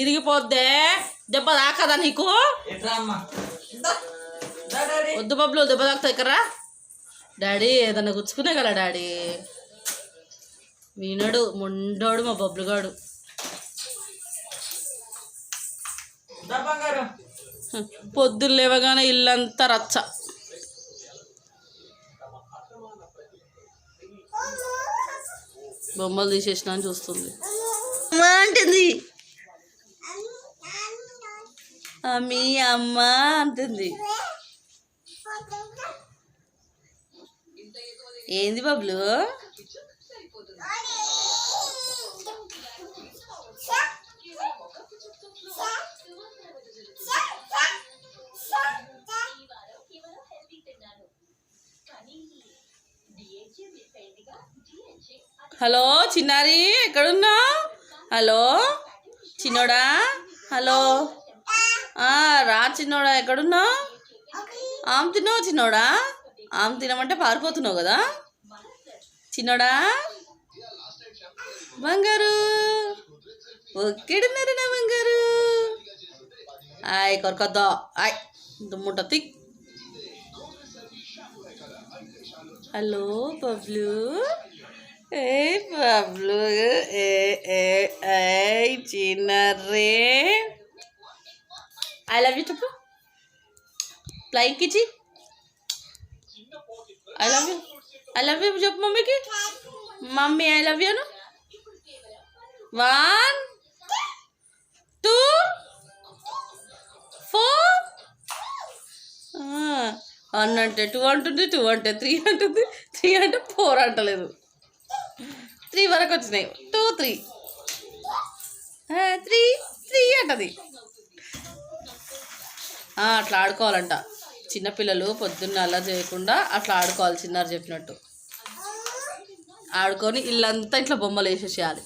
ఇరిగిపోద్దే. దెబ్బ తాకదా నీకు. వద్దు బబ్బులు దెబ్బ తాకుతాయి కర్రా డాడీ ఏదన్నా గుచ్చుకునే కదా డాడీ. వినడు ముండోడు మా బబ్బులుగాడు దా బంగారం. పొద్దున్న లేవగానే ఇల్లంతా రచ్చ. బొమ్మలు తీసేసిన అని చూస్తుంది. అమ్మ అంటుంది మీ అమ్మ అంటుంది. ఏంది బబ్లు? హలో చిన్నారి ఎక్కడున్నా హలో? చిన్నోడా? హలో? రా చిన్నోడా ఎక్కడున్నావు? ఆమె తిన్నావు చిన్నోడా? ఆమె తినమంటే పారిపోతున్నావు కదా? చిన్నోడా? బంగారు! ఒక్కడున్నారు నా బంగారు? ఆయ్ కొరకొద్దా. ఆయ్ దుమ్ముట తిక్. హలో పబ్లు ఏ పబ్లు ఏ ఏ ఐ చిన్నరే ఐ లవ్ యూ చెప్పు. లైక్ కిచి I love you I love you చెప్పు మమ్మీకి. మమ్మీ ఐ లవ్ యూను వన్ టూ ఫోర్ వన్ అంటే టూ అంటుంది టూ అంటే త్రీ అంటుంది. త్రీ అంటే ఫోర్ అంటలేదు. త్రీ వరకు వచ్చినాయి. టూ త్రీ త్రీ త్రీ అంటది. అట్లా ఆడుకోవాలంట. చిన్నపిల్లలు పొద్దున్న అలా చేయకుండా అట్లా ఆడుకోవాలి చిన్నారు చెప్పినట్టు. ఆడుకొని ఇల్లంతా ఇట్లా బొమ్మలు వేసేసేయాలి.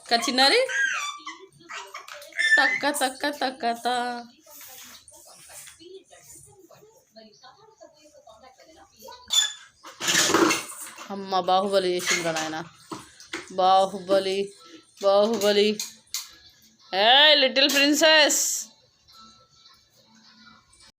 ఇంకా చిన్నారి? తక్క తక్క తక్క తా. అమ్మ బాహుబలి చేసిండ్రా నాయన. Baahubali Baahubali. A little princess!